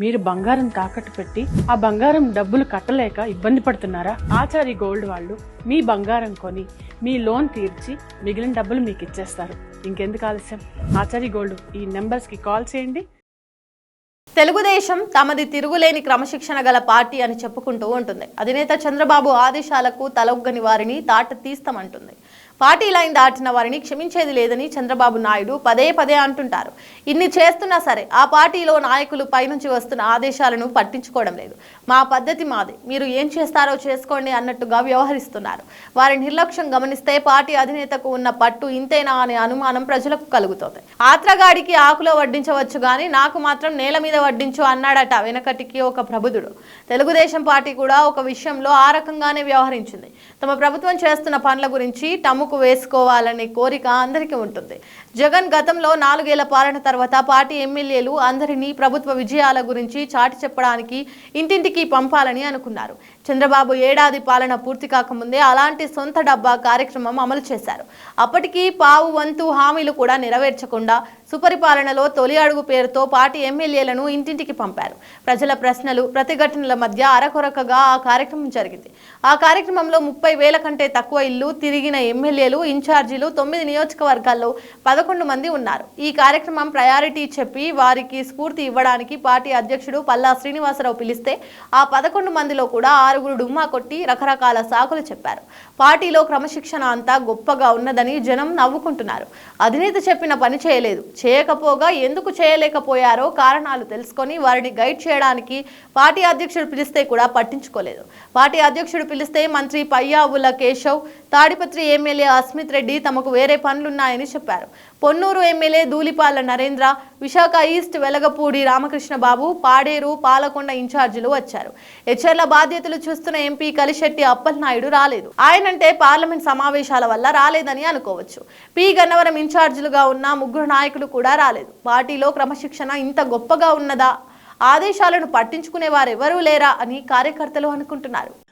మీరు బంగారం తాకట్టు పెట్టి ఆ బంగారం డబ్బులు కట్టలేక ఇబ్బంది పడుతున్నారా? ఆచారి గోల్డ్ వాళ్ళు మీ బంగారం కొని మీ లోన్ తీర్చి మిగిలిన డబ్బులు మీకు ఇచ్చేస్తారు. ఇంకెందుకు ఆలస్యం? ఆచారి గోల్డ్ ఈ నెంబర్స్కి కాల్ చేయండి. తెలుగుదేశం తమది తిరుగులేని క్రమశిక్షణ గల పార్టీ అని చెప్పుకుంటూ ఉంటుంది. అధినేత చంద్రబాబు ఆదేశాలకు తలొగ్గని వారిని తాట తీస్తామంటుంది. పార్టీ లైన్ దాటిన వారిని క్షమించేది లేదని చంద్రబాబు నాయుడు పదే పదే అంటుంటారు. ఇన్ని చేస్తున్నా సరే ఆ పార్టీలో నాయకులు పైనుంచి వస్తున్న ఆదేశాలను పట్టించుకోవడం లేదు. మా పద్ధతి మాది. మీరు ఏం చేస్తారో చేసుకోండి అన్నట్టుగా వ్యవహరిస్తున్నారు. వారి నిర్లక్ష్యం గమనిస్తే పార్టీ అధినేతకు ఉన్న పట్టు ఇంతేనా అనే అనుమానం ప్రజలకు కలుగుతోంది. ఆత్రగాడికి ఆకులో వడ్డించవచ్చు కానీ నాకు మాత్రం నేల మీద వడ్డించు అన్నాడట వెనకటికి ఒక ప్రబుధుడు. తెలుగుదేశం పార్టీ కూడా ఒక విషయంలో ఆ రకంగానే వ్యవహరించింది. తమ ప్రభుత్వం చేస్తున్న పనుల గురించి టమ్ముకు వేసుకోవాలనే కోరిక అందరికీ ఉంటుంది. జగన్ గతంలో నాలుగేళ్ళ పాలన తర్వాత పార్టీ ఎమ్మెల్యేలు అందరినీ ప్రభుత్వ విజయాల గురించి చాటి చెప్పడానికి ఇంటింటికి పంపాలని అనుకున్నారు. చంద్రబాబు ఏడాది పాలన పూర్తి కాకముందే అలాంటి సొంత డబ్బా కార్యక్రమం అమలు చేశారు. అప్పటికి పావు వంతు హామీలు కూడా నెరవేర్చకుండా సుపరిపాలనలో తొలి అడుగు పేరుతో పార్టీ ఎమ్మెల్యేలను ఇంటింటికి పంపారు. ప్రజల ప్రశ్నలు ప్రతిఘటనల మధ్య అరకొరకగా ఆ కార్యక్రమం జరిగింది. ఆ కార్యక్రమంలో ముప్పై వేల కంటే తక్కువ ఇల్లు తిరిగిన ఎమ్మెల్యే ఎమ్మెల్యేలు ఇన్ఛార్జీలు తొమ్మిది నియోజకవర్గాల్లో పదకొండు మంది ఉన్నారు. ఈ కార్యక్రమం ప్రయారిటీ చెప్పి వారికి స్ఫూర్తి ఇవ్వడానికి పార్టీ అధ్యక్షుడు పల్లా శ్రీనివాసరావు పిలిస్తే ఆ పదకొండు మందిలో కూడా ఆరుగురు డుమ్మా కొట్టి రకరకాల సాకులు చెప్పారు. పార్టీలో క్రమశిక్షణ అంతా గొప్పగా ఉన్నదని జనం నవ్వుకుంటున్నారు. అధినేత చెప్పిన పని చేయలేదు. చేయకపోగా ఎందుకు చేయలేకపోయారో కారణాలు తెలుసుకొని వారిని గైడ్ చేయడానికి పార్టీ అధ్యక్షుడు పిలిస్తే కూడా పట్టించుకోలేదు. పార్టీ అధ్యక్షుడు పిలిస్తే మంత్రి పయ్యావుల కేశవ్ తాడిపత్రి ఎమ్మెల్యే అస్మిత్ రెడ్డి తమకు వేరే పనులున్నాయని చెప్పారు. పొన్నూరు ఎమ్మెల్యే ధూలిపాల నరేంద్ర విశాఖ ఈస్ట్ వెలగపూడి రామకృష్ణ బాబు పాడేరు పాలకొండ ఇన్ఛార్జీలు వచ్చారు. హెచ్ఆర్ల బాధ్యతలు చూస్తున్న ఎంపీ కలిశెట్టి అప్పలనాయుడు రాలేదు. ఆయనంటే పార్లమెంట్ సమావేశాల వల్ల రాలేదని అనుకోవచ్చు. పి. గన్నవరం ఇన్ఛార్జీలుగా ఉన్న ముగ్గురు నాయకులు కూడా రాలేదు. పార్టీలో క్రమశిక్షణ ఇంత గొప్పగా ఉన్నదా? ఆదేశాలను పట్టించుకునే వారెవరూ లేరా అని కార్యకర్తలు అనుకుంటున్నారు.